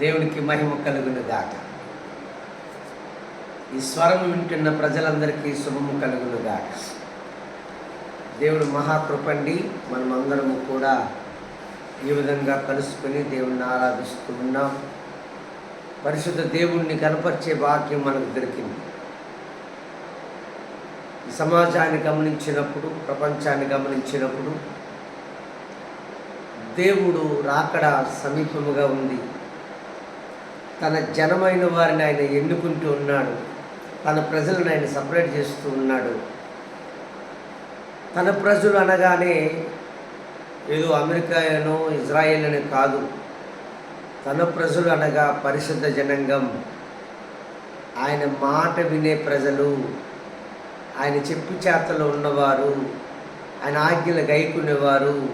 దేవునికి మహిమ కలుగును గాక ఈ స్వరం వింటున్న ప్రజలందరికీ శుభము కలుగును గాక దేవుడు మహాకృపండి మనమందరము కూడా ఈ విధంగా కలుసుకొని దేవుణ్ణి ఆరాధిస్తూ ఉన్నాం. పరిశుద్ధ దేవుణ్ణి కనపరిచే భాగ్యం మనకు దొరికింది. సమాజాన్ని గమనించినప్పుడు ప్రపంచాన్ని గమనించినప్పుడు దేవుడు రాకడ సమీపముగా ఉంది. తన జనమైన వారిని ఆయన ఎన్నుకుంటూ ఉన్నాడు. తన ప్రజలను ఆయన సపరేట్ చేస్తూ ఉన్నాడు. తన ప్రజలు అనగానే ఏదో అమెరికానో ఇజ్రాయెల్ అని కాదు. తన ప్రజలు అనగా పరిశుద్ధ జనాంగం. ఆయన మాట వినే ప్రజలు ఆయన చెప్పు చేతలో ఉన్నవారు ఆయన ఆజ్ఞలు గైకునేవారు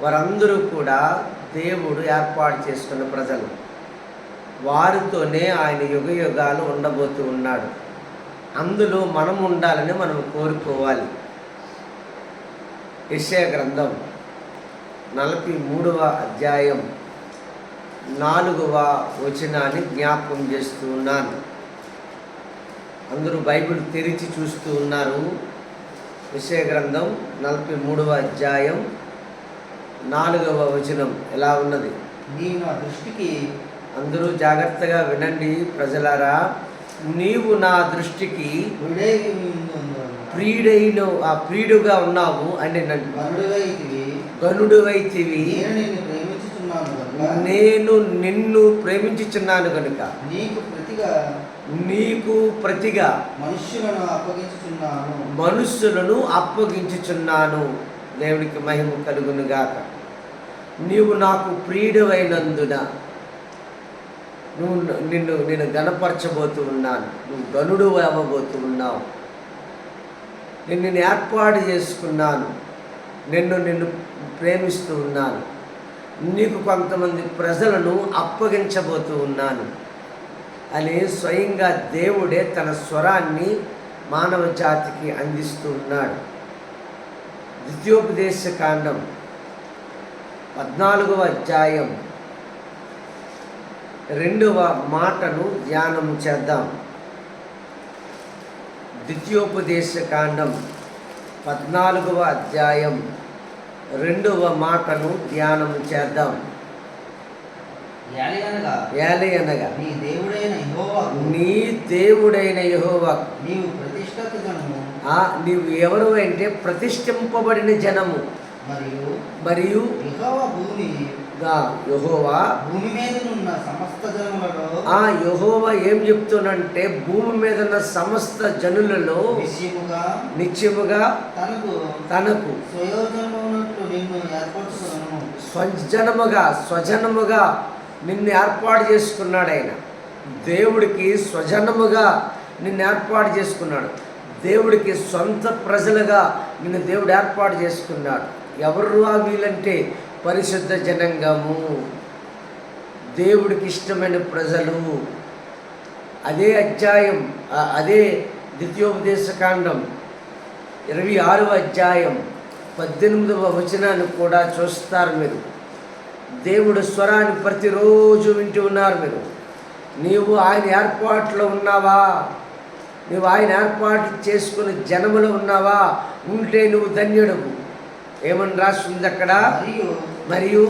వారందరూ కూడా దేవుడు ఏర్పాటు చేసుకున్న ప్రజలు. వారితోనే ఆయన యుగ యుగాలు ఉండబోతూ ఉన్నాడు. అందులో మనం ఉండాలని మనం కోరుకోవాలి. యెషయా గ్రంథం నలభై మూడవ అధ్యాయం నాలుగవ వచనాన్ని జ్ఞాపకం చేస్తూ ఉన్నాను. అందరూ బైబిల్ తెరిచి చూస్తూ ఉన్నారు. విషయ గ్రంథం నలభై మూడవ అధ్యాయం నాలుగవ వచనం ఎలా ఉన్నది? నీ నా దృష్టికి అందరూ జాగ్రత్తగా వినండి ప్రజలారా. నీవు నా దృష్టికి విడేగి ప్రియుడైన ఆ ప్రియుడుగా ఉన్నావు అని నన్ను గనుడువైతివి. నేను నిన్ను ప్రేమించుచున్నాను కనుక నేను నిన్ను ప్రేమించుచున్నాను కనుక నీకు ప్రతిగా నీకు ప్రతిగా మనుష్యులను అప్పగించుచున్నాను. మనుష్యులను అప్పగించుచున్నాను దేవునికి మహిమ కలుగునుగాక. నీవు నాకు ప్రియుడవైనందున నువ్వు నిన్ను నేను గణపరచబోతూ ఉన్నాను నువ్వు గనుడు అవ్వబోతూ ఉన్నావు నేను ఏర్పాటు చేసుకున్నాను. నిన్ను నిన్ను ప్రేమిస్తూ ఉన్నాను. నీకు కొంతమంది ప్రజలను అప్పగించబోతూ ఉన్నాను. అని స్వయంగా దేవుడే తన స్వరాన్ని మానవ జాతికి అందిస్తూ ఉన్నాడు. ద్వితీయోపదేశ కాండం పద్నాలుగవ అధ్యాయం రెండవ మాటను ధ్యానం చేద్దాం. ద్వితీయోపదేశ కాండం పద్నాలుగవ అధ్యాయం రెండవ మాటను ధ్యానం చేద్దాం. అనగా నీ దేవుడైన యెహోవాకు నీ దేవుడైన యెహోవా నీవు ప్రతిష్ఠిత జనము. ఆ నీవు ఎవరు అంటే ప్రతిష్ఠింపబడిన జనము. మరియు మరియు యెహోవా భూమి గా యెహోవా. భూమి మీద ఉన్న సమస్త ఆ యెహోవా ఏం చెప్తున్నంటే భూమి మీద ఉన్న సమస్త జనులలో విషయముగా నిత్యముగా తనకు తనకు స్వయోజనమునట్లు నిన్ను స్వజనముగా స్వజనముగా నిన్ను ఏర్పాటు చేసుకున్నాడు ఆయన. దేవుడికి స్వజనముగా నిన్ను ఏర్పాటు చేసుకున్నాడు. దేవుడికి సొంత ప్రజలుగా నిన్ను దేవుడు ఏర్పాటు చేసుకున్నాడు. ఎవరు ఆ వీళ్ళంటే పరిశుద్ధ జనంగము. దేవుడికి ఇష్టమైన ప్రజలు. అదే అధ్యాయం అదే ద్వితీయోపదేశ కాండం ఇరవై ఆరవ అధ్యాయం పద్దెనిమిదవ వచనాన్ని కూడా చూస్తారు మీరు. దేవుడు స్వరాన్ని ప్రతిరోజు వింటూ ఉన్నారు మీరు. నీవు ఆయన ఏర్పాట్లో ఉన్నావా? నువ్వు ఆయన ఏర్పాటు చేసుకుని జనములో ఉన్నావా? ఉంటే నువ్వు ధన్యుడవు. ఏమని రాస్తుంది అక్కడ మరియు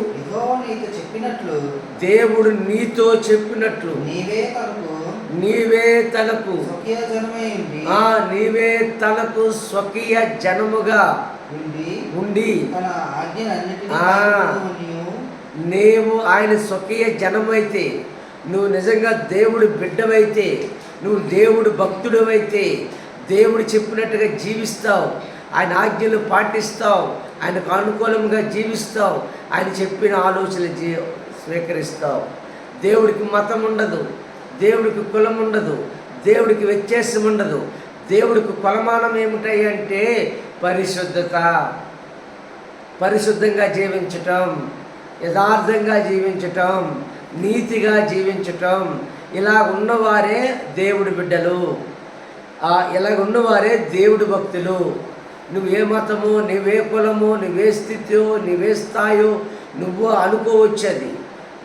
నీతో చెప్పినట్లు దేవుడు నీతో చెప్పినట్లు నీవే తనకు నీవే తనకు ఆ నీవే తనకు స్వకీయ జనముగా ఉండి నీవు ఆయన స్వకీయ జనమైతే నువ్వు నిజంగా దేవుడు బిడ్డవైతే నువ్వు దేవుడు భక్తుడవైతే దేవుడు చెప్పినట్టుగా జీవిస్తావు ఆయన ఆజ్ఞలు పాటిస్తావు ఆయనకు అనుకూలంగా జీవిస్తావు. ఆయన చెప్పిన ఆలోచనలు జీ స్వీకరిస్తావు. దేవుడికి మతం ఉండదు. దేవుడికి కులం ఉండదు. దేవుడికి వ్యత్యాసం ఉండదు. దేవుడికి కొలమానం ఏమిటాయి అంటే పరిశుద్ధత. పరిశుద్ధంగా జీవించటం. యథార్థంగా జీవించటం. నీతిగా జీవించటం. ఇలా ఉన్నవారే దేవుడి బిడ్డలు. ఇలా ఇలాగ ఉన్నవారే దేవుడి భక్తులు. నువ్వు ఏ మతము నువ్వే కులము నువ్వే స్థితియో నువ్వే స్థాయో నువ్వు అనుకోవచ్చది.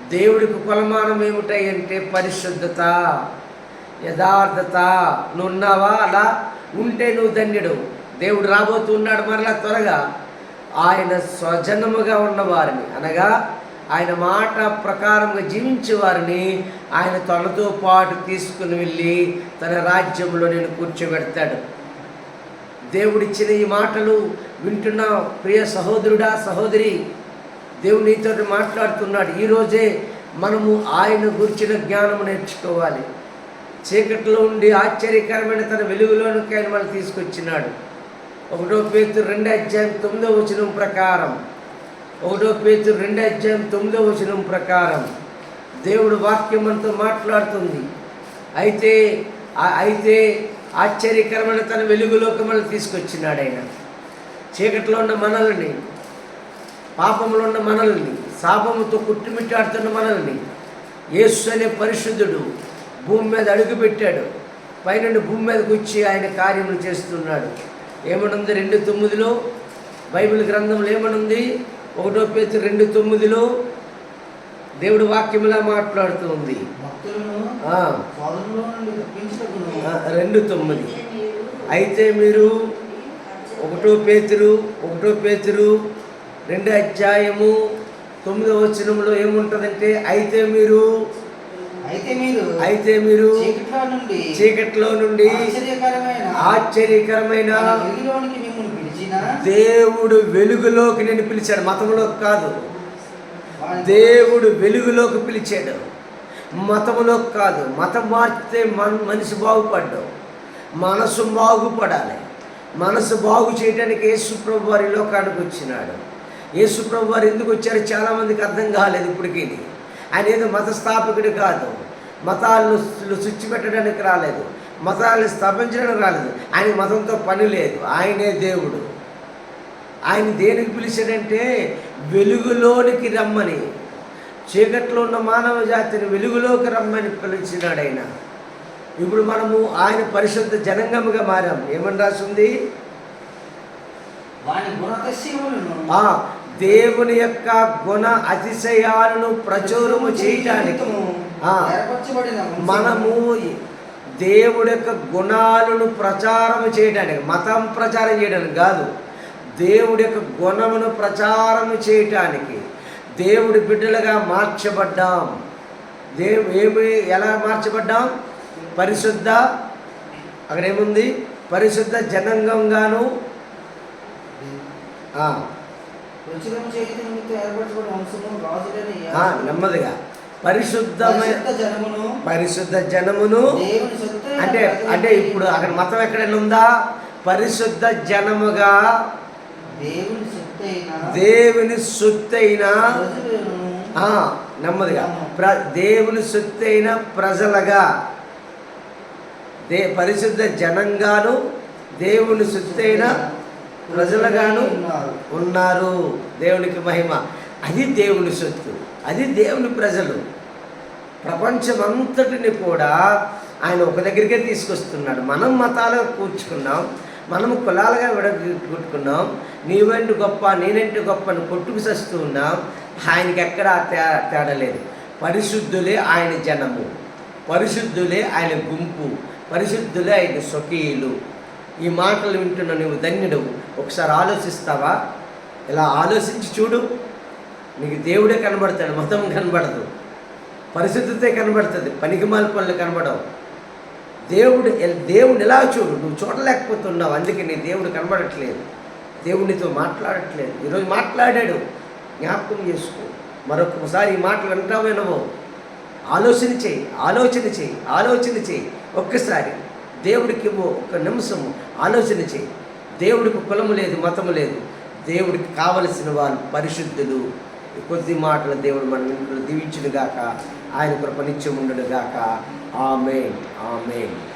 దేవుడికి కులమానం ఏమిటాయి అంటే పరిశుద్ధత యథార్థత. నువ్వు ఉన్నావా అలా ఉంటే నువ్వు ధన్యుడు. దేవుడు రాబోతున్నాడు మరలా త్వరగా. ఆయన స్వజనముగా ఉన్నవారిని అనగా ఆయన మాట ప్రకారంగా జీవించే వారిని ఆయన తనతో పాటు తీసుకుని వెళ్ళి తన రాజ్యంలో నేను కూర్చోబెడతాడు. దేవుడిచ్చిన ఈ మాటలు వింటున్న ప్రియ సహోదరుడా సహోదరి దేవుడు నీతో మాట్లాడుతున్నాడు. ఈరోజే మనము ఆయన గురించిన జ్ఞానం నేర్చుకోవాలి. చీకట్లో ఉండి ఆశ్చర్యకరమైన తన వెలుగులోనికి ఆయన మనం తీసుకొచ్చినాడు. ఒకటో పేతు రెండో అధ్యాయం తొమ్మిదో వచనం ప్రకారం. ఒకటో పేతు రెండో అధ్యాయం తొమ్మిదో వచనం ప్రకారం దేవుడు వాక్యం మనతో మాట్లాడుతుంది. అయితే అయితే ఆశ్చర్యకరమైన తన వెలుగులోకి మనల్ని తీసుకొచ్చినాడు ఆయన. చీకట్లో ఉన్న మనల్ని పాపంలో ఉన్న మనల్ని శాపముతో కుట్టుమిట్టాడుతున్న మనల్ని యేసు అనే పరిశుద్ధుడు భూమి మీద అడుగుపెట్టాడు. పైనుండి భూమి మీదకి వచ్చి ఆయన కార్యములు చేస్తున్నాడు. ఏమనుంది? రెండు తొమ్మిదిలో బైబిల్ గ్రంథంలో ఏమనుంది? ఒకటో పేరు రెండు తొమ్మిదిలో దేవుడు వాక్యములా మాట్లాడుతూ ఉంది. రెండు తొమ్మిది. అయితే మీరు ఒకటో పేతురు ఒకటో పేతురు రెండో అధ్యాయము తొమ్మిదో వచనంలో ఏముంటుందంటే అయితే మీరు అయితే మీరు అయితే మీరు చీకట్లో నుండి ఆశ్చర్యకరమైన దేవుడు వెలుగులోకి నేను పిలిచాడు. మతంలోకి కాదు. దేవుడు వెలుగులోకి పిలిచాడు. మతములోకి కాదు మతం మార్చితే మన మనిషి బాగుపడ్డావు. మనసు బాగుపడాలి. మనసు బాగు చేయడానికి యేసుప్రభు వారి లోకానికి వచ్చినాడు. యేసుప్రభు వారు ఎందుకు వచ్చారో చాలామందికి అర్థం కాలేదు ఇప్పటికీ. ఆయన ఏదో మత స్థాపకుడు కాదు. మతాలను శుచి పెట్టడానికి రాలేదు. మతాలను స్థాపించడానికి రాలేదు. ఆయన మతంతో పని లేదు. ఆయనే దేవుడు. ఆయన దేనికి పిలిచాడంటే వెలుగులోనికి రమ్మని. చీకట్లో ఉన్న మానవ జాతిని వెలుగులోకి రమ్మని పిలిచినాడు ఆయన. ఇప్పుడు మనము ఆయన పరిశుద్ధ జనంగముగా మారాం. ఏమని రాసింది? దేవుని యొక్క గుణ అతిశయాలను ప్రచురము చేయటానికి. మనము దేవుడి యొక్క గుణాలను ప్రచారం చేయడానికి మతం ప్రచారం చేయడానికి కాదు. దేవుడి యొక్క గుణమును ప్రచారం చేయటానికి. దేవుడి బిడ్డలుగా మార్చబడ్డాం. దేవు ఏమి ఎలా మార్చబడ్డాం? పరిశుద్ధ అక్కడ ఏముంది పరిశుద్ధ జనంగంగాను. నెమ్మదిగా. పరిశుద్ధమైన పరిశుద్ధ జనమును. అంటే అంటే ఇప్పుడు అక్కడ మతం ఎక్కడైనా ఉందా? పరిశుద్ధ జనముగా. దేవుని దేవుని ఆ, నెమ్మదిగా. ప్ర దేవుని సొత్తైన ప్రజలుగా. దే పరిశుద్ధ జనంగాను దేవుని సొత్తైన ప్రజలుగాను ఉన్నారు. దేవునికి మహిమ. అది దేవుని సొత్తు అది దేవుని ప్రజలు. ప్రపంచమంతటిని కూడా ఆయన ఒక దగ్గరికే తీసుకొస్తున్నాడు. మనం మతాలుగా కూర్చుకున్నాం. మనం కులాలుగా విడగొట్టుకున్నాం. నీవేంటి గొప్ప నేనేంటి గొప్ప అని కొట్టుకు సస్తూ ఉన్నాం. ఆయనకి ఎక్కడ తే తేడా లేదు. పరిశుద్ధులే ఆయన జనము. పరిశుద్ధులే ఆయన గుంపు. పరిశుద్ధులే ఆయన స్వకీయులు ఈ మాటలు వింటున్న నువ్వు ధన్యుడు ఒకసారి ఆలోచిస్తావా? ఇలా ఆలోచించి చూడు. నీకు దేవుడే కనబడతాడు మతం కనబడదు. పరిశుద్ధతే కనబడుతుంది పనికి పనులు కనబడవు. దేవుడు దేవుడు ఎలా చూడు? నువ్వు చూడలేకపోతున్నావు అందుకే నీ దేవుడు కనబడట్లేదు. దేవుడితో మాట్లాడట్లేదు. ఈరోజు మాట్లాడాడు. జ్ఞాపకం చేసుకో. మరొకసారి ఈ మాటలు వింటావో ఆలోచన చేయి ఆలోచన చేయి ఆలోచన చేయి. ఒక్కసారి దేవుడికి ఇవ్వు ఒక నిమిషము. ఆలోచన చేయి. దేవుడికి కులము లేదు మతము లేదు. దేవుడికి కావలసిన వాళ్ళు పరిశుద్ధులు. కొద్ది మాటల దేవుడు మన ఇంట్లో దీవించును గాక ఆయన కృప గాక Amen. Amen.